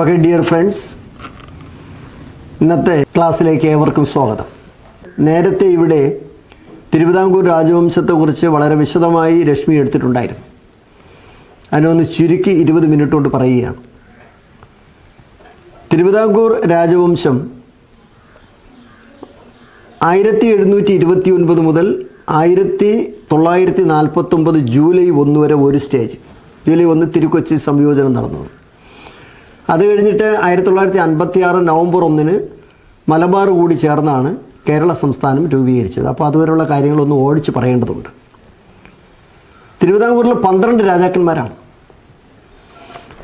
Okay dear friends ഇന്നത്തെ ക്ലാസ്സിലേക്ക് ഏവർക്കും സ്വാഗതം. നേരത്തെ ഇവിടെ തിരുവിതാംകൂർ രാജവംശത്തെക്കുറിച്ച് വളരെ വിശദമായി രശ്മി എടുത്തിട്ടുണ്ടായിരുന്നു. അതിനൊന്ന് ചുരുക്കി ഇരുപത് മിനിറ്റ് കൊണ്ട് പറയുകയാണ്. തിരുവിതാംകൂർ രാജവംശം ആയിരത്തി എഴുന്നൂറ്റി ഇരുപത്തി ഒൻപത് മുതൽ ആയിരത്തി തൊള്ളായിരത്തി നാൽപ്പത്തൊമ്പത് ജൂലൈ ഒന്ന് വരെ ഒരു സ്റ്റേജ്. ജൂലൈ ഒന്ന് തിരുക്കൊച്ചി സംയോജനം നടന്നത്. അത് കഴിഞ്ഞിട്ട് ആയിരത്തി തൊള്ളായിരത്തി അൻപത്തി ആറ് നവംബർ ഒന്നിന് മലബാർ കൂടി ചേർന്നാണ് കേരള സംസ്ഥാനം രൂപീകരിച്ചത്. അപ്പോൾ അതുവരെയുള്ള കാര്യങ്ങളൊന്നും ഓടിച്ച് പറയേണ്ടതുണ്ട്. തിരുവിതാംകൂറിൽ പന്ത്രണ്ട് രാജാക്കന്മാരാണ്.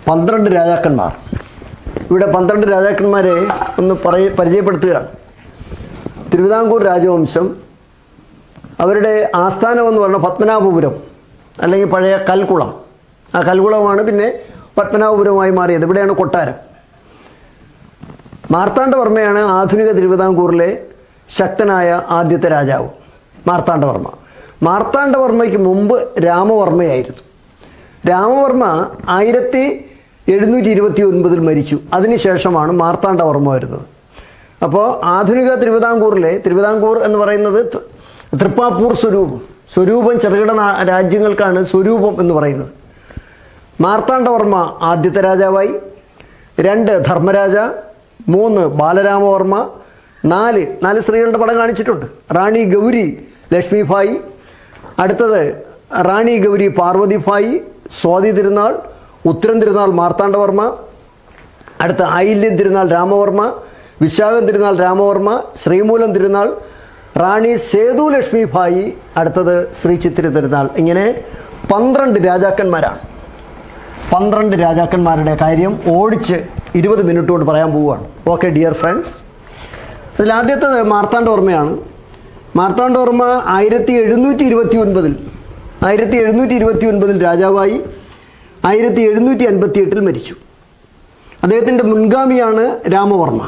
പന്ത്രണ്ട് രാജാക്കന്മാർ. ഇവിടെ പന്ത്രണ്ട് രാജാക്കന്മാരെ ഒന്ന് പറയ പരിചയപ്പെടുത്തുകയാണ് തിരുവിതാംകൂർ രാജവംശം അവരുടെ ആസ്ഥാനം എന്ന് പറഞ്ഞാൽ പത്മനാഭപുരം അല്ലെങ്കിൽ പഴയ കൽക്കുളം. ആ കൽക്കുളമാണ് പിന്നെ പത്മനാഭപുരമായി മാറിയത്. ഇവിടെയാണ് കൊട്ടാരം. മാർത്താണ്ഡവർമ്മയാണ് ആധുനിക തിരുവിതാംകൂറിലെ ശക്തനായ ആദ്യത്തെ രാജാവ്. മാർത്താണ്ഡവർമ്മ. മാർത്താണ്ഡവർമ്മയ്ക്ക് മുമ്പ് രാമവർമ്മയായിരുന്നു. രാമവർമ്മ ആയിരത്തി എഴുന്നൂറ്റി ഇരുപത്തി ഒൻപതിൽ മരിച്ചു അതിനുശേഷമാണ് മാർത്താണ്ഡവർമ്മ വരുന്നത്. അപ്പോൾ ആധുനിക തിരുവിതാംകൂറിലെ തിരുവിതാംകൂർ എന്ന് പറയുന്നത് തൃപ്പാപ്പൂർ സ്വരൂപം. സ്വരൂപം ചെറുകിട രാജ്യങ്ങൾക്കാണ് സ്വരൂപം എന്ന് പറയുന്നത്. മാർത്താണ്ഡവർമ്മ ആദ്യത്തെ രാജാവായി രണ്ട് ധർമ്മരാജ മൂന്ന് ബാലരാമവർമ്മ നാല് നാല് സ്ത്രീകളുടെ പടം കാണിച്ചിട്ടുണ്ട്. റാണി ഗൗരി ലക്ഷ്മിഭായി അടുത്തത് റാണി ഗൗരി പാർവതിഭായി സ്വാതി തിരുനാൾ ഉത്തരം തിരുനാൾ മാർത്താണ്ഡവർമ്മ അടുത്ത ഐല്യം തിരുനാൾ രാമവർമ്മ വിശാഖം തിരുനാൾ രാമവർമ്മ ശ്രീമൂലം തിരുനാൾ റാണി സേതു ലക്ഷ്മിഭായി അടുത്തത് ശ്രീ ചിത്തിരി തിരുനാൾ. ഇങ്ങനെ പന്ത്രണ്ട് രാജാക്കന്മാരാണ്. പന്ത്രണ്ട് രാജാക്കന്മാരുടെ കാര്യം ഓടിച്ച് ഇരുപത് മിനിറ്റ് കൊണ്ട് പറയാൻ പോവുകയാണ്. ഓക്കെ ഡിയർ ഫ്രണ്ട്സ് അതിൽ ആദ്യത്തെ മാർത്താണ്ഡവർമ്മയാണ് മാർത്താണ്ഡവർമ്മ ആയിരത്തി എഴുന്നൂറ്റി ഇരുപത്തി ഒൻപതിൽ ആയിരത്തി എഴുന്നൂറ്റി ഇരുപത്തി ഒൻപതിൽ രാജാവായി ആയിരത്തി എഴുന്നൂറ്റി അൻപത്തി എട്ടിൽ മരിച്ചു. അദ്ദേഹത്തിന്റെ മുൻഗാമിയാണ് രാമവർമ്മ.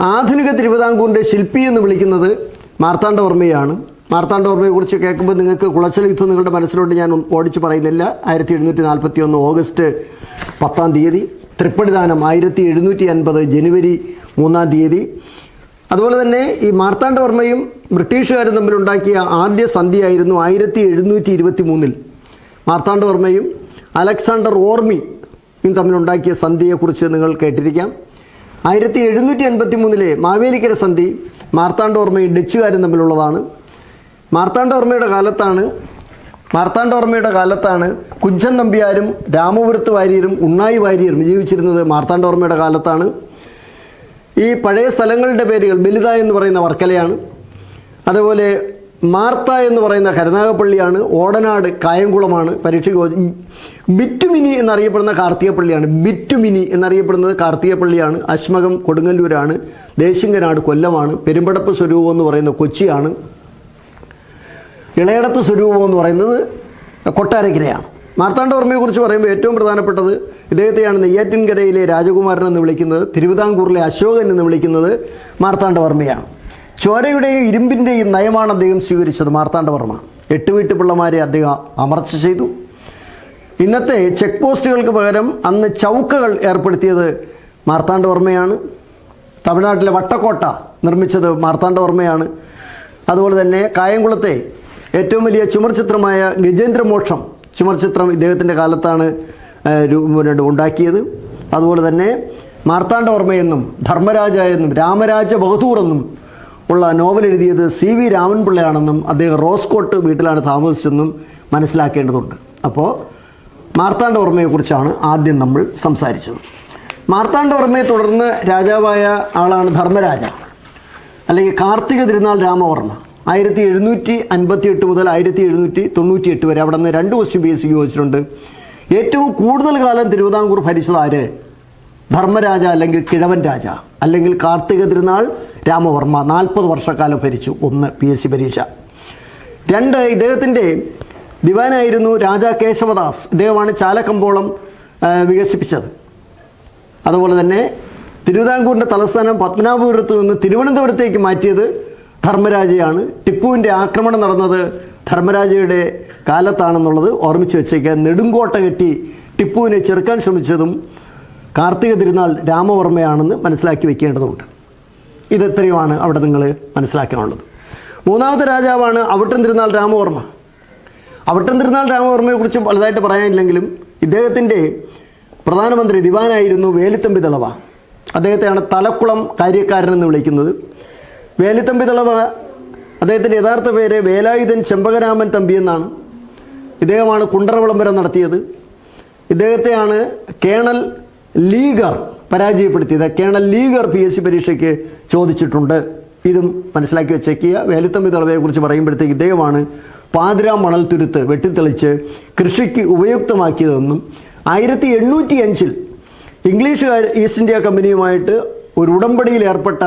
ആധുനിക തിരുവിതാംകൂറിന്റെ ശില്പി എന്ന് വിളിക്കുന്നത് മാർത്താണ്ഡവർമ്മയാണ് മാർത്താണ്ഡവർമ്മയെക്കുറിച്ച് കേൾക്കുമ്പോൾ നിങ്ങൾക്ക് കുളച്ചൽ യുദ്ധം നിങ്ങളുടെ മനസ്സിലോട്ട് ഞാൻ ഓടിച്ച് പറയുന്നില്ല. ആയിരത്തി എഴുന്നൂറ്റി നാൽപ്പത്തി ഒന്ന് ഓഗസ്റ്റ് പത്താം തീയതി തൃപ്പടിദാനം ആയിരത്തി എഴുന്നൂറ്റി അൻപത് ജനുവരി മൂന്നാം തീയതി. അതുപോലെ തന്നെ ഈ മാർത്താണ്ഡവർമ്മയും ബ്രിട്ടീഷുകാരും തമ്മിലുണ്ടാക്കിയ ആദ്യ സന്ധിയായിരുന്നു ആയിരത്തി എഴുന്നൂറ്റി ഇരുപത്തി മൂന്നിൽ മാർത്താണ്ഡവർമ്മയും അലക്സാണ്ടർ ഓർമിയും തമ്മിലുണ്ടാക്കിയ സന്ധിയെക്കുറിച്ച് നിങ്ങൾ കേട്ടിരിക്കാം. ആയിരത്തി എഴുന്നൂറ്റി അൻപത്തി മൂന്നിലെ മാവേലിക്കര സന്ധി മാർത്താണ്ഡവർമ്മയും ഡച്ചുകാരും തമ്മിലുള്ളതാണ്. മാർത്താണ്ഡവർമ്മയുടെ കാലത്താണ് മാർത്താണ്ഡവർമ്മയുടെ കാലത്താണ് കുഞ്ചൻ നമ്പ്യാരും രാമപുരത്ത് വാര്യരും ഉണ്ണായി വാര്യരും ജീവിച്ചിരുന്നത് മാർത്താണ്ഡവർമ്മയുടെ കാലത്താണ്. ഈ പഴയ സ്ഥലങ്ങളുടെ പേരുകൾ ബലിത എന്ന് പറയുന്ന വർക്കലയാണ്. അതുപോലെ മാർത്ത എന്ന് പറയുന്ന കരുനാഗപ്പള്ളിയാണ് ഓടനാട് കായംകുളമാണ് ചോദി- ബിറ്റുമിനി എന്നറിയപ്പെടുന്ന കാർത്തികപ്പള്ളിയാണ്. ബിറ്റുമിനി എന്നറിയപ്പെടുന്നത് കാർത്തികപ്പള്ളിയാണ്. അശ്മകം കൊടുങ്ങല്ലൂരാണ്. ദേശിങ്കനാട് കൊല്ലമാണ്. പെരുമ്പടപ്പ് സ്വരൂപം എന്ന് പറയുന്ന കൊച്ചിയാണ്. ഇളയടത്ത് സ്വരൂപം എന്ന് പറയുന്നത് കൊട്ടാരക്കരയാണ്. മാർത്താണ്ഡവർമ്മയെക്കുറിച്ച് പറയുമ്പോൾ ഏറ്റവും പ്രധാനപ്പെട്ടത് ഇദ്ദേഹത്തെയാണ് നെയ്യാറ്റിൻകരയിലെ രാജകുമാരൻ എന്ന് വിളിക്കുന്നത് തിരുവിതാംകൂറിലെ അശോകൻ എന്ന് വിളിക്കുന്നത് മാർത്താണ്ഡവർമ്മയാണ് ചോരയുടെയും ഇരുമ്പിന്റെയും നയമാണ് അദ്ദേഹം സ്വീകരിച്ചത് മാർത്താണ്ഡവർമ്മ എട്ട് വീട്ടുപിള്ളമാരെ അദ്ദേഹം അമർച്ച ചെയ്തു. ഇന്നത്തെ ചെക്ക് പോസ്റ്റുകൾക്ക് പകരം അന്ന് ചൗക്കുകൾ ഏർപ്പെടുത്തിയത് മാർത്താണ്ഡവർമ്മയാണ് തമിഴ്നാട്ടിലെ വട്ടക്കോട്ട നിർമ്മിച്ചത് മാർത്താണ്ഡവർമ്മയാണ് അതുപോലെ തന്നെ കായംകുളത്തെ ഏറ്റവും വലിയ ചുമർചിത്രമായ ഗജേന്ദ്രമോക്ഷം ചുമർചിത്രം ഇദ്ദേഹത്തിന്റെ കാലത്താണ് ഉണ്ടാക്കിയത്. അതുപോലെ തന്നെ മാർത്താണ്ഡവർമ്മയെന്നും ധർമ്മരാജ എന്നും രാമരാജ ബഹദൂർ എന്നും ഉള്ള നോവൽ എഴുതിയത് സി വി രാമൻപിള്ളയാണെന്നും അദ്ദേഹം റോസ്കോട്ട് വീട്ടിലാണ് താമസിച്ചെന്നും മനസ്സിലാക്കേണ്ടതുണ്ട്. അപ്പോൾ മാർത്താണ്ഡവർമ്മയെക്കുറിച്ചാണ് ആദ്യം നമ്മൾ സംസാരിച്ചത്. മാർത്താണ്ഡവർമ്മയെ തുടർന്ന് രാജാവായ ആളാണ് ധർമ്മരാജ അല്ലെങ്കിൽ കാർത്തിക തിരുനാൾ രാമവർമ്മ. ആയിരത്തി എഴുന്നൂറ്റി അൻപത്തി എട്ട് മുതൽ ആയിരത്തി എഴുന്നൂറ്റി തൊണ്ണൂറ്റി എട്ട് വരെ. അവിടെ നിന്ന് രണ്ട് ക്വസ്റ്റ്യൻ ബി എസ് സിക്ക് ചോദിച്ചിട്ടുണ്ട്. ഏറ്റവും കൂടുതൽ കാലം തിരുവിതാംകൂർ ഭരിച്ചത് ആര്? ധർമ്മരാജ അല്ലെങ്കിൽ കിഴവൻ രാജ? അല്ലെങ്കിൽ കാർത്തിക തിരുനാൾ രാമവർമ്മ? നാൽപ്പത് വർഷക്കാലം ഭരിച്ചു. ഒന്ന് പി എസ് സി പരീക്ഷ. രണ്ട് ഇദ്ദേഹത്തിന്റെ ദിവാനായിരുന്നു രാജാ കേശവദാസ്. ഇദ്ദേഹമാണ് ചാലക്കമ്പോളം വികസിപ്പിച്ചത്. അതുപോലെ തന്നെ തിരുവിതാംകൂറിന്റെ തലസ്ഥാനം പത്മനാഭപുരത്ത് നിന്ന് തിരുവനന്തപുരത്തേക്ക് മാറ്റിയത് ധർമ്മരാജയാണ്. ടിപ്പുവിന്റെ ആക്രമണം നടന്നത് ധർമ്മരാജയുടെ കാലത്താണെന്നുള്ളത് ഓർമ്മിച്ച് വെച്ചേക്കുക. നെടുങ്കോട്ട കെട്ടി ടിപ്പുവിനെ ചെറുക്കാൻ ശ്രമിച്ചതും കാർത്തിക തിരുനാൾ രാമവർമ്മയാണെന്ന് മനസ്സിലാക്കി വെക്കേണ്ടതുണ്ട്. ഇതെത്രയുമാണ് അവിടെ നിങ്ങൾ മനസ്സിലാക്കാനുള്ളത്? മൂന്നാമത്തെ രാജാവാണ് അവിട്ടൻ തിരുനാൾ രാമവർമ്മ. അവിട്ടൻ തിരുനാൾ രാമവർമ്മയെക്കുറിച്ച് വലുതായിട്ട് പറയാനില്ലെങ്കിലും ഇദ്ദേഹത്തിന്റെ പ്രധാനമന്ത്രി ദിവാനായിരുന്നു വേലിത്തമ്പി തളവ അദ്ദേഹത്തെയാണ് തലക്കുളം കാര്യക്കാരൻ എന്ന് വിളിക്കുന്നത്. വേലിത്തമ്പി തളവ അദ്ദേഹത്തിന്റെ യഥാർത്ഥ പേര് വേലായുധൻ ചെമ്പകരാമൻ തമ്പി എന്നാണ്. ഇദ്ദേഹമാണ് കുണ്ടറ വിളംബരം നടത്തിയത്. ഇദ്ദേഹത്തെയാണ് കേണൽ ലീഗർ പരാജയപ്പെടുത്തിയത്. Colonel Leger P S C പരീക്ഷയ്ക്ക് ചോദിച്ചിട്ടുണ്ട്. ഇതും മനസ്സിലാക്കി വെച്ചേക്കുക. വേലിത്തമ്പി തളവയെക്കുറിച്ച് പറയുമ്പോഴത്തേക്ക് ഇദ്ദേഹമാണ് പാതിരാ മണൽ തുരുത്ത് വെട്ടിത്തെളിച്ച് കൃഷിക്ക് ഉപയുക്തമാക്കിയതെന്നും ആയിരത്തി എണ്ണൂറ്റി അഞ്ചിൽ ഇംഗ്ലീഷുകാർ ഈസ്റ്റ് ഇന്ത്യ കമ്പനിയുമായിട്ട് ഒരു ഉടമ്പടിയിൽ ഏർപ്പെട്ട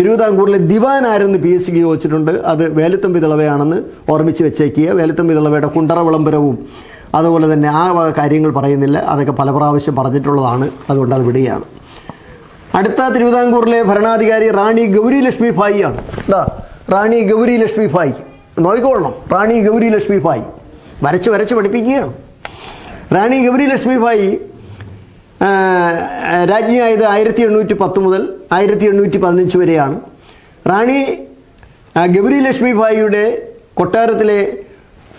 തിരുവിതാംകൂറിലെ ദിവാൻ ആരെന്ന് പി എസ് സിക്ക് ചോദിച്ചിട്ടുണ്ട്. അത് വേലുത്തമ്പി തിളവയാണെന്ന് ഓർമ്മിച്ച് വെച്ചേക്കുക. വേലുത്തമ്പി തിളവയുടെ കുണ്ടറ വിളംബരവും അതുപോലെ തന്നെ ആ കാര്യങ്ങൾ പറയുന്നില്ല. അതൊക്കെ പല പ്രാവശ്യം പറഞ്ഞിട്ടുള്ളതാണ്. അതുകൊണ്ട് അത് വിടുകയാണ്. അടുത്ത തിരുവിതാംകൂറിലെ ഭരണാധികാരി റാണി ഗൗരി ലക്ഷ്മി ഭായി ആണ്. എന്താ റാണി ഗൗരി ലക്ഷ്മി ഭായി. നോയിക്കോളണം റാണി ഗൗരി ലക്ഷ്മി ഭായി. വരച്ച് വരച്ച് പഠിപ്പിക്കുകയാണ്. റാണി ഗൗരി ലക്ഷ്മി ഭായി രാജ്ഞിയായത് ആയിരത്തി എണ്ണൂറ്റി പത്ത് മുതൽ ആയിരത്തി എണ്ണൂറ്റി പതിനഞ്ച് വരെയാണ്. റാണി ഗൗരി ലക്ഷ്മി ഭായിയുടെ കൊട്ടാരത്തിലെ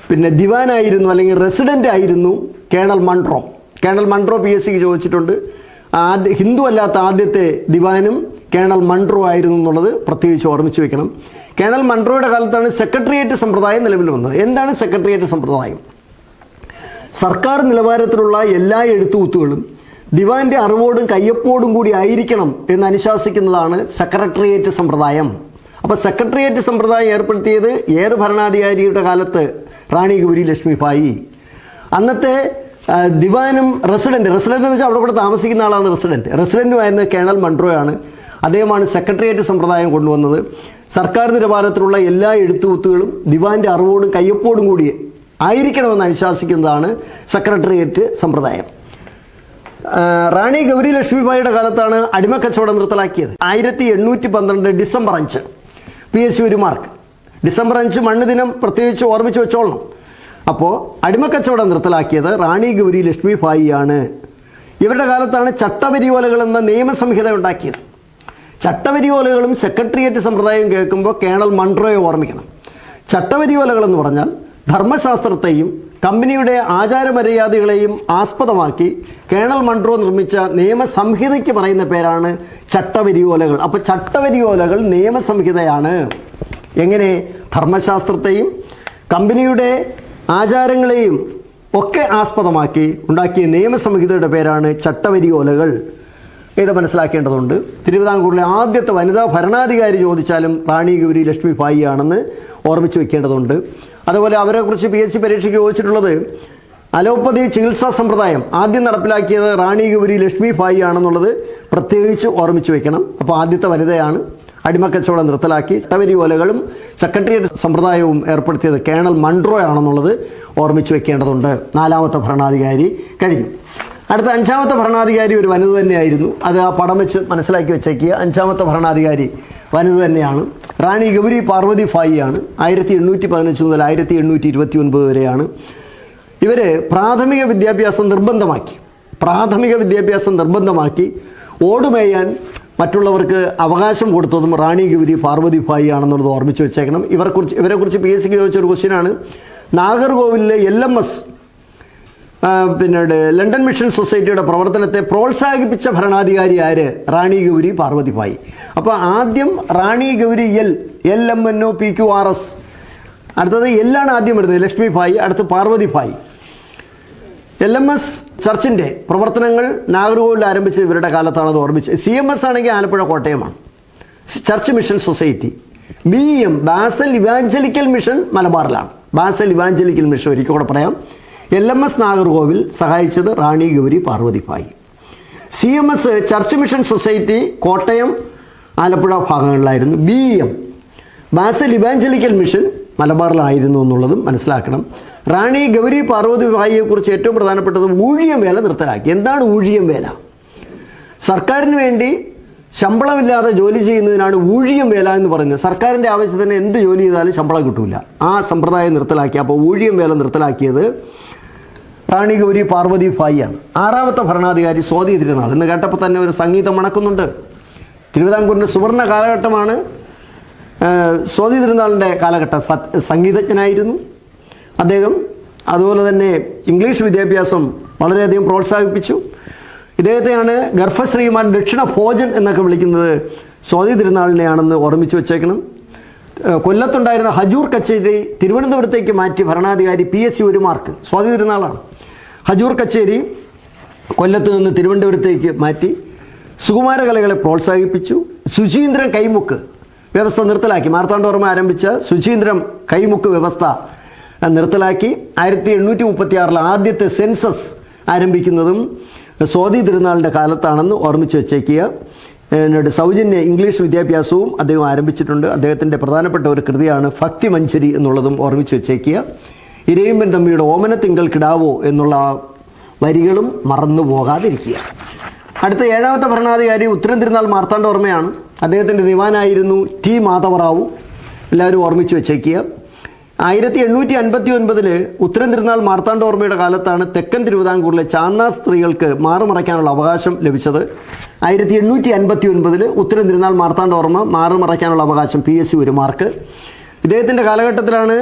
പിന്നെ ദിവാനായിരുന്നു അല്ലെങ്കിൽ റെസിഡന്റ് ആയിരുന്നു colonel Munro colonel Munro P S സിക്ക് ചോദിച്ചിട്ടുണ്ട്. ആദ്യ ഹിന്ദു അല്ലാത്ത ആദ്യത്തെ ദിവാനും കേണൽ മൺട്രോ ആയിരുന്നു എന്നുള്ളത് പ്രത്യേകിച്ച് ഓർമ്മിച്ച് വെക്കണം. കേണൽ മൺട്രോയുടെ കാലത്താണ് സെക്രട്ടേറിയറ്റ് സമ്പ്രദായം നിലവിൽ വന്നത്. എന്താണ് സെക്രട്ടേറിയറ്റ് സമ്പ്രദായം? സർക്കാർ നിലവാരത്തിലുള്ള എല്ലാ എഴുത്തുകുത്തുകളും ദിവാന്റെ അറിവോടും കയ്യപ്പോടും കൂടി ആയിരിക്കണം എന്ന് അനുശാസിക്കുന്നതാണ് സെക്രട്ടേറിയറ്റ് സമ്പ്രദായം. അപ്പോൾ സെക്രട്ടേറിയറ്റ് സമ്പ്രദായം ഏർപ്പെടുത്തിയത് ഏത് ഭരണാധികാരിയുടെ കാലത്ത്? റാണി ഗൗരി ലക്ഷ്മിഭായി അന്നത്തെ ദിവാനും റെസിഡന്റ് റെസിഡന്റ് എന്ന് വെച്ചാൽ അവിടെ കൂടെ താമസിക്കുന്ന ആളാണ് റെസിഡന്റ് റെസിഡന്റുമായിരുന്ന കേണൽ മൺട്രോയാണ്. അദ്ദേഹമാണ് സെക്രട്ടേറിയറ്റ് സമ്പ്രദായം കൊണ്ടുവന്നത്. സർക്കാർ നിലവാരത്തിലുള്ള എല്ലാ എഴുത്തുകുത്തുകളും ദിവാന്റെ അറിവോടും കയ്യൊപ്പോടും കൂടി ആയിരിക്കണമെന്ന് അനുശാസിക്കുന്നതാണ് സെക്രട്ടേറിയറ്റ് സമ്പ്രദായം. റാണി ഗൗരി ലക്ഷ്മിബായിയുടെ കാലത്താണ് അടിമക്കച്ചവടം നിർത്തലാക്കിയത്. ആയിരത്തി എണ്ണൂറ്റി പന്ത്രണ്ട് ഡിസംബർ അഞ്ച്. പി എസ് ഒരു മാർക്ക്. ഡിസംബർ അഞ്ച് മണ്ണ് ദിനം പ്രത്യേകിച്ച് ഓർമ്മിച്ച് വെച്ചോളണം. അപ്പോൾ അടിമക്കച്ചവടം നിർത്തലാക്കിയത് റാണി ഗൗരി ലക്ഷ്മിഭായിയാണ് ഇവരുടെ കാലത്താണ് ചട്ടവരിയോലകൾ എന്ന നിയമസംഹിത ഉണ്ടാക്കിയത്. ചട്ടവരിയോലകളും സെക്രട്ടേറിയറ്റ് സമ്പ്രദായം കേൾക്കുമ്പോൾ കേണൽ മൺട്രോയെ ഓർമ്മിക്കണം. ചട്ടവരിയോലകൾ എന്ന് പറഞ്ഞാൽ ധർമ്മശാസ്ത്രത്തെയും കമ്പനിയുടെ ആചാരമര്യാദകളെയും ആസ്പദമാക്കി കേണൽ മൺട്രോ നിർമ്മിച്ച നിയമസംഹിതയ്ക്ക് പറയുന്ന പേരാണ് ചട്ടവരിയോലകൾ. അപ്പോൾ ചട്ടവരിയോലകൾ നിയമസംഹിതയാണ്. എങ്ങനെ? ധർമ്മശാസ്ത്രത്തെയും കമ്പനിയുടെ ആചാരങ്ങളെയും ഒക്കെ ആസ്പദമാക്കി ഉണ്ടാക്കിയ നിയമസംഹിതയുടെ പേരാണ് ചട്ടവരിയോലകൾ. ഇത് മനസ്സിലാക്കേണ്ടതുണ്ട്. തിരുവിതാംകൂറിലെ ആദ്യത്തെ വനിതാ ഭരണാധികാരി ചോദിച്ചാലും റാണി ഗൗരി ലക്ഷ്മി ഭായി ആണെന്ന് ഓർമ്മിച്ച് വെക്കേണ്ടതുണ്ട്. അതുപോലെ അവരെക്കുറിച്ച് പി എസ് സി പരീക്ഷയ്ക്ക് ചോദിച്ചിട്ടുള്ളത് അലോപ്പതി ചികിത്സാ സമ്പ്രദായം ആദ്യം നടപ്പിലാക്കിയത് റാണി ഗൗരി ലക്ഷ്മി ഭായി ആണെന്നുള്ളത് പ്രത്യേകിച്ച് ഓർമ്മിച്ച് വെക്കണം. അപ്പോൾ ആദ്യത്തെ വനിതയാണ് അടിമക്കച്ചവടം നിർത്തലാക്കി ചട്ടവരി ഓലകളും സെക്രട്ടേറിയറ്റ് സമ്പ്രദായവും ഏർപ്പെടുത്തിയത് കേണൽ മൺട്രോ ആണെന്നുള്ളത് ഓർമ്മിച്ച് വെക്കേണ്ടതുണ്ട്. നാലാമത്തെ ഭരണാധികാരി കഴിഞ്ഞു. അടുത്ത അഞ്ചാമത്തെ ഭരണാധികാരി ഒരു വനിത തന്നെയായിരുന്നു. അത് ആ പടം വെച്ച് മനസ്സിലാക്കി വെച്ചേക്കുക. അഞ്ചാമത്തെ ഭരണാധികാരി വനിത തന്നെയാണ്. റാണി ഗൗരി പാർവതി ഫായിയാണ്. ആയിരത്തി എണ്ണൂറ്റി പതിനഞ്ച് മുതൽ ആയിരത്തി എണ്ണൂറ്റി ഇരുപത്തി ഒൻപത് വരെയാണ്. ഇവർ പ്രാഥമിക വിദ്യാഭ്യാസം നിർബന്ധമാക്കി. പ്രാഥമിക വിദ്യാഭ്യാസം നിർബന്ധമാക്കി ഓടുമേയാൻ മറ്റുള്ളവർക്ക് അവകാശം കൊടുത്തതും റാണി ഗൗരി പാർവതി ഫായി ആണെന്നുള്ളത് ഓർമ്മിച്ച് വെച്ചേക്കണം. ഇവരെക്കുറിച്ച് ഇവരെക്കുറിച്ച് പി എസ് സിക്ക് ചോദിച്ചൊരു ക്വസ്റ്റ്യനാണ് നാഗർകോവിലിലെ എൽ എം എസ് പിന്നീട് ലണ്ടൻ മിഷൻ സൊസൈറ്റിയുടെ പ്രവർത്തനത്തെ പ്രോത്സാഹിപ്പിച്ച ഭരണാധികാരി ആര്? റാണി ഗൗരി പാർവതി ഭായി അപ്പോൾ ആദ്യം Rani Gouri L L M N O P Q R S. അടുത്തത് എല്ലാണ് ആദ്യം വരുന്നത് ലക്ഷ്മി ഭായി അടുത്ത് Parvathi Bai L M S ചർച്ചിന്റെ പ്രവർത്തനങ്ങൾ നാഗർകോവിൽ ആരംഭിച്ച ഇവരുടെ കാലത്താണത് ഓർമ്മിച്ച്. സി എം എസ് ആണെങ്കിൽ Alappuzha കോട്ടയമാണ്. Church mission society. B M Basel evangelical mission മലബാറിലാണ്. Basel evangelical mission ഒരിക്കൽ കൂടെ പറയാം. എൽ എം എസ് നാഗർകോവിൽ സഹായിച്ചത് Rani Gouri Parvathi Bai C M S church mission society Kottayam Alappuzha ഭാഗങ്ങളിലായിരുന്നു. B M Basel evangelical mission മലബാറിലായിരുന്നു എന്നുള്ളതും മനസ്സിലാക്കണം. റാണി ഗൗരി പാർവതി ഭായിയെക്കുറിച്ച് ഏറ്റവും പ്രധാനപ്പെട്ടത് ഊഴിയം വേല നിർത്തലാക്കി. എന്താണ് ഊഴിയം വേല? സർക്കാരിന് വേണ്ടി ശമ്പളമില്ലാതെ ജോലി ചെയ്യുന്നതിനാണ് ഊഴിയം വേല എന്ന് പറയുന്നത്. സർക്കാരിന്റെ ആവശ്യത്തിന് എന്ത് ജോലി ചെയ്താലും ശമ്പളം കിട്ടില്ല ആ സമ്പ്രദായം നിർത്തലാക്കി. അപ്പോൾ ഊഴിയം വേല നിർത്തലാക്കിയത് റാണി പാർവതി ഭായിയാണ് ആറാമത്തെ ഭരണാധികാരി സ്വാതി തിരുനാൾ. എന്ന് കേട്ടപ്പോൾ തന്നെ ഒരു സംഗീതം മണക്കുന്നുണ്ട്. തിരുവിതാംകൂറിന്റെ സുവർണ കാലഘട്ടമാണ് സ്വാതി തിരുനാളിന്റെ കാലഘട്ടം. സംഗീതജ്ഞനായിരുന്നു. അദ്ദേഹം അതുപോലെ തന്നെ ഇംഗ്ലീഷ് വിദ്യാഭ്യാസം വളരെയധികം പ്രോത്സാഹിപ്പിച്ചു. ഇദ്ദേഹത്തെയാണ് ഗർഭശ്രീമാൻ ദക്ഷിണ ഭോജൻ എന്നൊക്കെ വിളിക്കുന്നത് സ്വാതി തിരുനാളിനെയാണെന്ന് ഓർമ്മിച്ച് വെച്ചേക്കണം. കൊല്ലത്തുണ്ടായിരുന്ന ഹജൂർ കച്ചേരി തിരുവനന്തപുരത്തേക്ക് മാറ്റി ഭരണാധികാരി പി എസ് സി ഒരു മാർക്ക്. സ്വാതി തിരുനാളാണ്. ഹജൂർ കച്ചേരി കൊല്ലത്ത് നിന്ന് തിരുവനന്തപുരത്തേക്ക് മാറ്റി സുകുമാരകലകളെ പ്രോത്സാഹിപ്പിച്ചു. ശുചീന്ദ്രൻ കൈമുക്ക് വ്യവസ്ഥ നിർത്തലാക്കി. മാർത്താണ്ഡവർമ്മ ആരംഭിച്ച ശുചീന്ദ്രം കൈമുക്ക് വ്യവസ്ഥ നിർത്തലാക്കി. ആയിരത്തി എണ്ണൂറ്റി മുപ്പത്തി ആറിൽ ആദ്യത്തെ സെൻസസ് ആരംഭിക്കുന്നതും സ്വാതി തിരുനാളിന്റെ കാലത്താണെന്ന് ഓർമ്മിച്ച് വെച്ചേക്കുക. എന്നോട് സൗജന്യ ഇംഗ്ലീഷ് വിദ്യാഭ്യാസവും അദ്ദേഹം ആരംഭിച്ചിട്ടുണ്ട്. അദ്ദേഹത്തിന്റെ പ്രധാനപ്പെട്ട ഒരു കൃതിയാണ് ഭക്തി മഞ്ചരി എന്നുള്ളതും ഓർമ്മിച്ച് വെച്ചേക്കുക. ഇരയിമ്പൻ തമ്മിയുടെ തിങ്കൾ കിടാവോ എന്നുള്ള വരികളും മറന്നു പോകാതിരിക്കുക. അടുത്ത ഏഴാമത്തെ ഭരണാധികാരി ഉത്തരം തിരുനാൾ മാർത്താണ്ഡവർമ്മയാണ് അദ്ദേഹത്തിന്റെ ദിവാനായിരുന്നു ടി മാധവറാവു. എല്ലാവരും ഓർമ്മിച്ച് വെച്ചേക്കുക. ആയിരത്തി എണ്ണൂറ്റി അൻപത്തി ഒൻപതിൽ ഉത്തരം തിരുനാൾ മാർത്താണ്ഡവർമ്മയുടെ കാലത്താണ് തെക്കൻ തിരുവിതാംകൂറിലെ ചാന്നാർ സ്ത്രീകൾക്ക് മാറുമറയ്ക്കാനുള്ള അവകാശം ലഭിച്ചത്. ആയിരത്തി എണ്ണൂറ്റി അൻപത്തി ഒൻപതിൽ ഉത്തരം തിരുനാൾ മാർത്താണ്ഡവർമ്മ മാറുമറയ്ക്കാനുള്ള അവകാശം പി എസ് സി ഒരു മാർക്ക് ഇദ്ദേഹത്തിന്റെ കാലഘട്ടത്തിലാണ്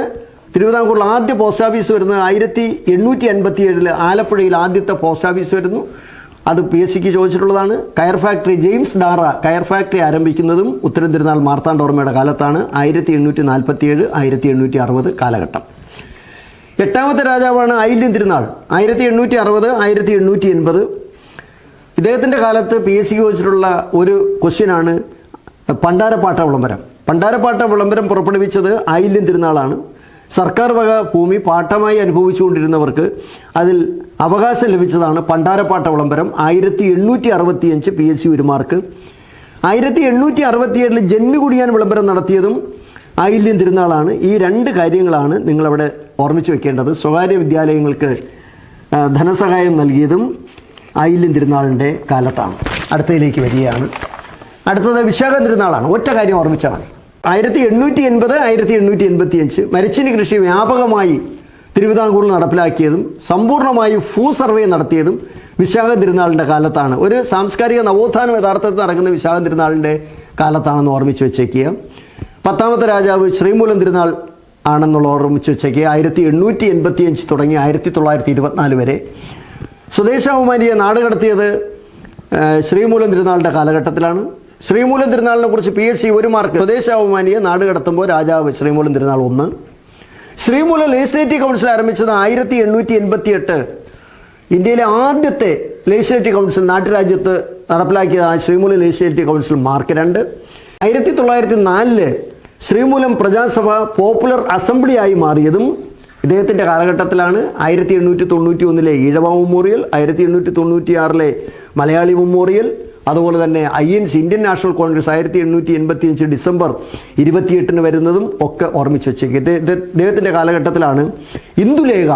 തിരുവിതാംകൂറിൽ ആദ്യ പോസ്റ്റ് ഓഫീസ് വരുന്നത് ആയിരത്തി എണ്ണൂറ്റി അൻപത്തി ഏഴിൽ ആലപ്പുഴയിൽ ആദ്യത്തെ പോസ്റ്റ് ഓഫീസ് വരുന്നു. അത് പി എസ് സിക്ക് ചോദിച്ചിട്ടുള്ളതാണ്. കയർ ഫാക്ടറി ജെയിംസ് ഡാറ കയർ ഫാക്ടറി ആരംഭിക്കുന്നതും ഉത്തരം തിരുനാൾ മാർത്താണ്ഡോർമ്മയുടെ കാലത്താണ്. ആയിരത്തി എണ്ണൂറ്റി നാൽപ്പത്തി ഏഴ് ആയിരത്തി എണ്ണൂറ്റി അറുപത് കാലഘട്ടം. എട്ടാമത്തെ രാജാവാണ് ഐല്യം തിരുനാൾ. ആയിരത്തി എണ്ണൂറ്റി അറുപത് ആയിരത്തി എണ്ണൂറ്റി എൺപത് ഇദ്ദേഹത്തിന്റെ കാലത്ത് പി എസ് സിക്ക് ചോദിച്ചിട്ടുള്ള ഒരു ക്വസ്റ്റ്യനാണ് പണ്ടാരപ്പാട്ട വിളംബരം. പണ്ടാരപ്പാട്ട വിളംബരം പുറപ്പെടുവിച്ചത് ആയില്യം തിരുനാളാണ്. സർക്കാർ വക ഭൂമി പാട്ടമായി അനുഭവിച്ചുകൊണ്ടിരുന്നവർക്ക് അതിൽ അവകാശം ലഭിച്ചതാണ് പണ്ടാരപ്പാട്ട വിളംബരം. ആയിരത്തി എണ്ണൂറ്റി അറുപത്തിയഞ്ച് പി എസ് സി ഒരു മാർക്ക് ആയിരത്തി എണ്ണൂറ്റി അറുപത്തിയേഴിൽ ജന്മികുടിയാൻ വിളംബരം നടത്തിയതും ആയില്യം തിരുനാളാണ്. ഈ രണ്ട് കാര്യങ്ങളാണ് നിങ്ങളവിടെ ഓർമ്മിച്ച് വെക്കേണ്ടത്. സ്വകാര്യ വിദ്യാലയങ്ങൾക്ക് ധനസഹായം നൽകിയതും ആയില്യം തിരുനാളിന്റെ കാലത്താണ്. അടുത്തതിലേക്ക് വരികയാണ്. അടുത്തത് വിശാഖ തിരുനാളാണ്. ഒറ്റ കാര്യം ഓർമ്മിച്ചാൽ മതി. ആയിരത്തി എണ്ണൂറ്റി എൺപത് ആയിരത്തി എണ്ണൂറ്റി എൺപത്തി അഞ്ച് മരച്ചിനി കൃഷി വ്യാപകമായി തിരുവിതാംകൂറിൽ നടപ്പിലാക്കിയതും സമ്പൂർണമായി ഭൂ സർവേ നടത്തിയതും വിശാഖ തിരുനാളിന്റെ കാലത്താണ്. ഒരു സാംസ്കാരിക നവോത്ഥാനം യഥാർത്ഥത്തിൽ നടക്കുന്ന വിശാഖ തിരുനാളിന്റെ കാലത്താണെന്ന് ഓർമ്മിച്ച് വെച്ചേക്കുക. പത്താമത്തെ രാജാവ് ശ്രീമൂലം തിരുനാൾ ആണെന്നുള്ള ഓർമ്മിച്ച് വെച്ചേക്കുക. ആയിരത്തി എണ്ണൂറ്റി എൺപത്തി അഞ്ച് തുടങ്ങി ആയിരത്തി തൊള്ളായിരത്തി ഇരുപത്തിനാല് വരെ. സ്വദേശാഭിമാനിയെ നാട് കടത്തിയത് ശ്രീമൂലം തിരുനാളിന്റെ കാലഘട്ടത്തിലാണ്. ശ്രീമൂലം തിരുനാളിനെ കുറിച്ച് പി എസ് സി ഒരു മാർക്ക്. സ്വദേശാഭിമാനിയെ നാട് കടത്തുമ്പോൾ രാജാവ് ശ്രീമൂലം തിരുനാൾ ഒന്ന്. ശ്രീമൂലം ലെജിസ്ലേറ്റീവ് കൗൺസിൽ ആരംഭിച്ചത് ആയിരത്തി എണ്ണൂറ്റി എൺപത്തി എട്ട് ഇന്ത്യയിലെ ആദ്യത്തെ ലെജിസ്ലേറ്റീവ് കൗൺസിൽ നാട്ടുരാജ്യത്ത് നടപ്പിലാക്കിയതാണ് ശ്രീമൂലം ലെജിസ്ലേറ്റീവ് കൗൺസിൽ മാർക്ക് രണ്ട്. ആയിരത്തി തൊള്ളായിരത്തി നാലിൽ ശ്രീമൂലം പ്രജാസഭ പോപ്പുലർ അസംബ്ലിയായി മാറിയതും ഇദ്ദേഹത്തിന്റെ കാലഘട്ടത്തിലാണ് ആയിരത്തി എണ്ണൂറ്റി തൊണ്ണൂറ്റി ഒന്നിലെ ഈഴവ മെമ്മോറിയൽ ആയിരത്തി എണ്ണൂറ്റി തൊണ്ണൂറ്റി ആറിലെ മലയാളി മെമ്മോറിയൽ അതുപോലെ തന്നെ I N C Indian national Congress ആയിരത്തി എണ്ണൂറ്റി എൺപത്തി അഞ്ച് ഡിസംബർ ഇരുപത്തിയെട്ടിന് വരുന്നതും ഒക്കെ ഓർമ്മിച്ച് വെച്ചേക്ക്. ഇദ്ദേഹത്തിന്റെ കാലഘട്ടത്തിലാണ് ഇന്ദുലേഖ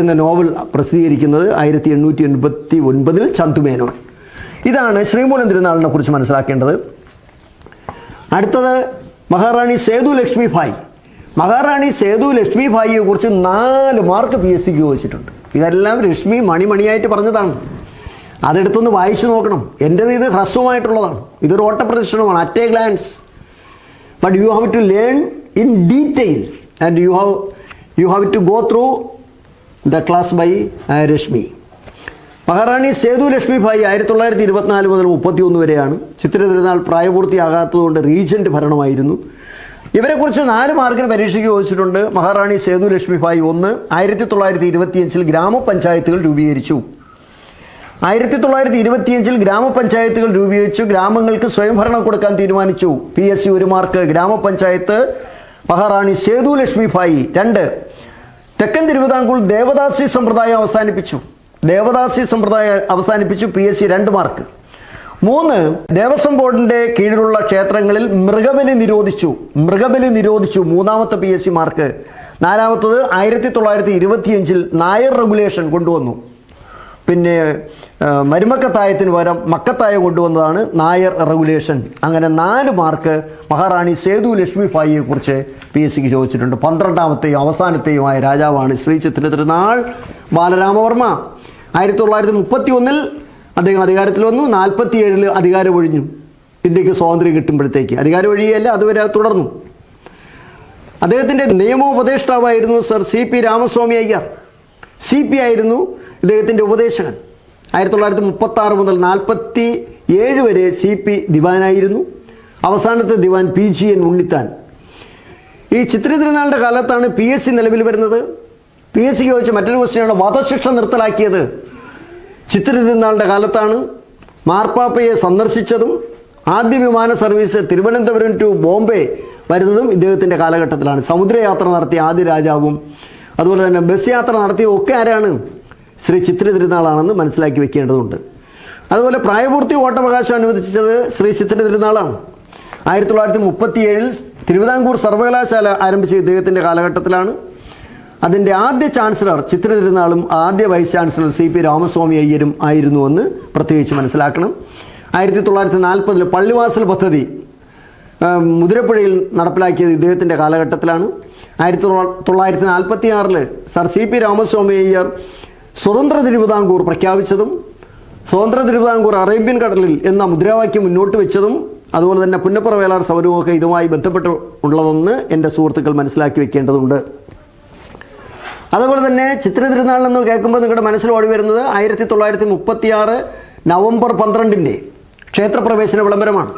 എന്ന നോവൽ പ്രസിദ്ധീകരിക്കുന്നത് ആയിരത്തി എണ്ണൂറ്റി എൺപത്തി ഒൻപതിൽ ചന്തുമേനോൻ. ഇതാണ് ശ്രീമൂലം തിരുനാളിനെ കുറിച്ച് മനസ്സിലാക്കേണ്ടത്. അടുത്തത് മഹാറാണി സേതു ലക്ഷ്മി ഭായ്. മഹാറാണി സേതു ലക്ഷ്മി ഭായിയെ കുറിച്ച് നാല് മാർക്ക് പി എസ് സിക്ക് ചോദിച്ചിട്ടുണ്ട്. ഇതെല്ലാം ലക്ഷ്മി മണിമണിയായിട്ട് പറഞ്ഞതാണ്. അതെടുത്തൊന്ന് വായിച്ചു നോക്കണം. എന്റേത് ഇത് ഹ്രസ്വമായിട്ടുള്ളതാണ്. ഇതൊരു ഓട്ടപ്രദർശനമാണ്. At a glance but you have to learn in detail and you have you have to go through the class by Rashmi Maharani Sethu Lakshmi Bayi ആയിരത്തി തൊള്ളായിരത്തി ഇരുപത്തിനാല് മുതൽ മുപ്പത്തി ഒന്ന് വരെയാണ്. ചിത്ര തിരുനാൾ പ്രായപൂർത്തിയാകാത്തതുകൊണ്ട് റീജന്റ് ഭരണമായിരുന്നു. ഇവരെക്കുറിച്ച് നാല് മാർക്കിന് പരീക്ഷയ്ക്ക് ചോദിച്ചിട്ടുണ്ട്. മഹാറാണി സേതു ലക്ഷ്മി ഭായി ഒന്ന്. ആയിരത്തി തൊള്ളായിരത്തി ഇരുപത്തിയഞ്ചിൽ ഗ്രാമപഞ്ചായത്തുകൾ രൂപീകരിച്ചു. ആയിരത്തി തൊള്ളായിരത്തി ഇരുപത്തിയഞ്ചിൽ ഗ്രാമപഞ്ചായത്തുകൾ രൂപീകരിച്ചു. ഗ്രാമങ്ങൾക്ക് സ്വയംഭരണം കൊടുക്കാൻ തീരുമാനിച്ചു. പി എസ് സി ഒരു മാർക്ക്. ഗ്രാമപഞ്ചായത്ത് മഹാറാണി സേതു ലക്ഷ്മി ഭായി രണ്ട്. തെക്കൻ തിരുവിതാംകൂർ ദേവദാസി സമ്പ്രദായം അവസാനിപ്പിച്ചു. ദേവദാസി സമ്പ്രദായം അവസാനിപ്പിച്ചു. പി എസ് സി രണ്ട് മാർക്ക്. മൂന്ന് ദേവസ്വം ബോർഡിന്റെ കീഴിലുള്ള ക്ഷേത്രങ്ങളിൽ മൃഗബലി നിരോധിച്ചു. മൃഗബലി നിരോധിച്ചു മൂന്നാമത്തെ പി എസ് സി മാർക്ക്. നാലാമത്തത് ആയിരത്തി തൊള്ളായിരത്തി ഇരുപത്തിയഞ്ചിൽ നായർ റെഗുലേഷൻ കൊണ്ടുവന്നു. പിന്നെ മരുമക്കത്തായത്തിന് പകരം മക്കത്തായ കൊണ്ടുവന്നതാണ് നായർ റെഗുലേഷൻ. അങ്ങനെ നാല് മാർക്ക് മഹാറാണി സേതു ലക്ഷ്മി കുറിച്ച് പി എസ് സിക്ക് ചോദിച്ചിട്ടുണ്ട്. പന്ത്രണ്ടാമത്തെയും അവസാനത്തെയുമായ രാജാവാണ് ശ്രീ ചിത്ര തിരുനാൾ ബാലരാമവർമ്മ. ആയിരത്തി തൊള്ളായിരത്തി മുപ്പത്തി ഒന്നിൽ അദ്ദേഹം അധികാരത്തിൽ വന്നു. നാൽപ്പത്തി ഏഴിൽ അധികാരം ഒഴിഞ്ഞു ഇന്ത്യയ്ക്ക് സ്വാതന്ത്ര്യം കിട്ടുമ്പോഴത്തേക്ക്. അധികാരം ഒഴിയല്ല അതുവരെ തുടർന്നു. അദ്ദേഹത്തിന്റെ നിയമോപദേഷ്ടാവായിരുന്നു sir C P Ramaswamy Iyer. C P ആയിരുന്നു ഇദ്ദേഹത്തിന്റെ ഉപദേശകൻ. ആയിരത്തി തൊള്ളായിരത്തി മുപ്പത്തി ആറ് മുതൽ നാൽപ്പത്തി ഏഴ് വരെ സി പി ദിവാനായിരുന്നു. അവസാനത്തെ ദിവാൻ പി ജി എൻ ഉണ്ണിത്താൻ. ഈ ചിത്ര തിരുനാളിന്റെ കാലത്താണ് പി എസ് സി നിലവിൽ വരുന്നത്. പി എസ് സിക്ക് ചോദിച്ച മറ്റൊരു ക്വസ്റ്റ്യനാണ് വധശിക്ഷ നിർത്തലാക്കിയത്. ചിത്ര തിരുനാളിന്റെ കാലത്താണ് മാർപ്പാപ്പയെ സന്ദർശിച്ചതും ആദ്യ വിമാന സർവീസ് തിരുവനന്തപുരം ടു ബോംബെ വരുന്നതും ഇദ്ദേഹത്തിന്റെ കാലഘട്ടത്തിലാണ്. സമുദ്രയാത്ര നടത്തിയ ആദ്യ രാജാവും അതുപോലെ തന്നെ ബസ് യാത്ര നടത്തിയ ഒക്കെ ആരാണ്? ശ്രീ ചിത്ര തിരുനാളാണെന്ന് മനസ്സിലാക്കി വെക്കേണ്ടതുണ്ട്. അതുപോലെ പ്രായപൂർത്തി ഓട്ടവകാശം അനുവദിച്ചത് ശ്രീ ചിത്ര തിരുനാളാണ് ആയിരത്തി തൊള്ളായിരത്തി മുപ്പത്തി ഏഴിൽ തിരുവിതാംകൂർ സർവകലാശാല ആരംഭിച്ച ഇദ്ദേഹത്തിന്റെ കാലഘട്ടത്തിലാണ് അതിന്റെ ആദ്യ ചാൻസലർ ചിത്ര തിരുനാളും ആദ്യ vice chancellor C P Ramaswamy അയ്യരും ആയിരുന്നു എന്ന് പ്രത്യേകിച്ച് മനസ്സിലാക്കണം. ആയിരത്തി തൊള്ളായിരത്തി നാൽപ്പതിൽ പള്ളിവാസൽ പദ്ധതി മുതിരപ്പുഴയിൽ നടപ്പിലാക്കിയത് ഇദ്ദേഹത്തിന്റെ കാലഘട്ടത്തിലാണ്. ആയിരത്തി തൊള്ള- തൊള്ളായിരത്തി നാൽപ്പത്തി ആറിൽ sir C P Ramaswamy Iyer സ്വതന്ത്ര തിരുവിതാംകൂർ പ്രഖ്യാപിച്ചതും സ്വതന്ത്ര തിരുവിതാംകൂർ അറേബ്യൻ കടലിൽ എന്ന മുദ്രാവാക്യം മുന്നോട്ട് വെച്ചതും അതുപോലെ തന്നെ പുന്നപ്പുറ വേലാർ സൗരവുമൊക്കെ ഇതുമായി ബന്ധപ്പെട്ട് ഉള്ളതെന്ന് എന്റെ സുഹൃത്തുക്കൾ മനസ്സിലാക്കി വെക്കേണ്ടതുണ്ട്. അതുപോലെ തന്നെ ചിത്ര തിരുനാൾ എന്ന് കേൾക്കുമ്പോൾ നിങ്ങളുടെ മനസ്സിൽ ഓടി വരുന്നത് ആയിരത്തി തൊള്ളായിരത്തി മുപ്പത്തി ആറ് നവംബർ പന്ത്രണ്ടിന്റെ ക്ഷേത്രപ്രവേശന വിളംബരമാണ്.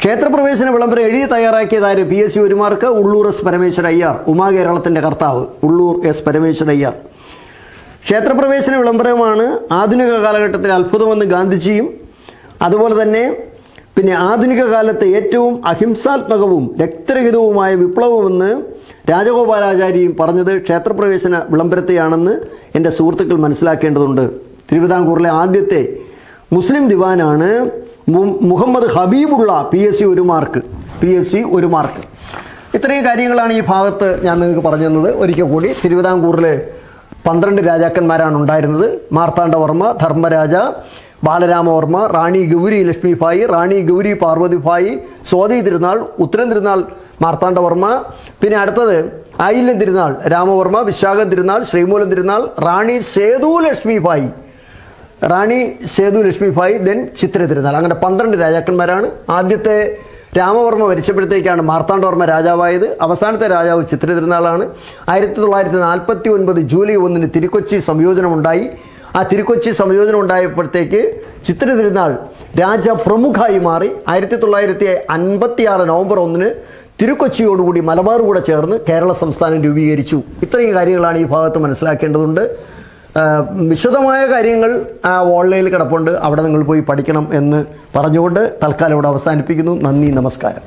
ക്ഷേത്രപ്രവേശന വിളംബരം എഴുതി തയ്യാറാക്കിയതായ പി എസ് സി ഒരുമാർക്ക്? ഉള്ളൂർ എസ് പരമേശ്വര അയ്യാർ ഉമാ കേരളത്തിന്റെ കർത്താവ് ഉള്ളൂർ എസ് പരമേശ്വര അയ്യാർ. ക്ഷേത്രപ്രവേശന വിളംബരമാണ് ആധുനിക കാലഘട്ടത്തിൽ അത്ഭുതമെന്ന് ഗാന്ധിജിയും അതുപോലെ തന്നെ പിന്നെ ആധുനിക കാലത്തെ ഏറ്റവും അഹിംസാത്മകവും രക്തരഹിതവുമായ വിപ്ലവമെന്ന് രാജഗോപാലാചാരിയും പറഞ്ഞത് ക്ഷേത്രപ്രവേശന വിളംബരത്തെയാണെന്ന് എന്റെ സുഹൃത്തുക്കൾ മനസ്സിലാക്കേണ്ടതുണ്ട്. തിരുവിതാംകൂറിലെ ആദ്യത്തെ മുസ്ലിം ദിവാനാണ് Muhammad Habibullah P S C ഒരു മാർക്ക് പി എസ് സി ഒരു മാർക്ക്. ഇത്രയും കാര്യങ്ങളാണ് ഈ ഭാഗത്ത് ഞാൻ നിങ്ങൾക്ക് പറഞ്ഞു തന്നത്. ഒരിക്കൽ കൂടി തിരുവിതാംകൂറിൽ പന്ത്രണ്ട് രാജാക്കന്മാരാണ് ഉണ്ടായിരുന്നത്. മാർത്താണ്ഡവർമ്മ ധർമ്മരാജ ബാലരാമവർമ്മ റാണി ഗൗരി ലക്ഷ്മിഭായി റാണി ഗൗരി പാർവതിഭായി സ്വാതി തിരുനാൾ ഉത്തരൻ തിരുനാൾ മാർത്താണ്ഡവർമ്മ. പിന്നെ അടുത്തത് ആയില്യം തിരുനാൾ രാമവർമ്മ വിശാഖം തിരുനാൾ ശ്രീമൂലം തിരുനാൾ റാണി സേതു ലക്ഷ്മിഭായി റാണി സേതു ലക്ഷ്മിഭായി ദെൻ ചിത്ര തിരുനാൾ. അങ്ങനെ പന്ത്രണ്ട് രാജാക്കന്മാരാണ്. ആദ്യത്തെ രാമവർമ്മ മരിച്ചപ്പോഴത്തേക്കാണ് മാർത്താണ്ഡവർമ്മ രാജാവായത്. അവസാനത്തെ രാജാവ് ചിത്ര തിരുനാളാണ്. ആയിരത്തി തൊള്ളായിരത്തി നാൽപ്പത്തി ഒൻപത് ജൂലൈ ഒന്നിന് തിരുക്കൊച്ചി സംയോജനമുണ്ടായി. ആ തിരുക്കൊച്ചി സംയോജനം ഉണ്ടായപ്പോഴത്തേക്ക് ചിത്ര തിരുനാൾ രാജപ്രമുഖായി മാറി ആയിരത്തി തൊള്ളായിരത്തി അൻപത്തി ആറ് നവംബർ ഒന്നിന് തിരുക്കൊച്ചിയോടുകൂടി മലബാർ കൂടെ ചേർന്ന് കേരള സംസ്ഥാനം രൂപീകരിച്ചു. ഇത്രയും കാര്യങ്ങളാണ് ഈ ഭാഗത്ത് മനസ്സിലാക്കേണ്ടതുണ്ട്. വിശദമായ കാര്യങ്ങൾ ആ ഓൺലൈനിൽ കിടപ്പുണ്ട്. അവിടെ നിങ്ങൾ പോയി പഠിക്കണം എന്ന് പറഞ്ഞുകൊണ്ട് തൽക്കാലം ഇവിടെ അവസാനിപ്പിക്കുന്നു. നന്ദി നമസ്കാരം.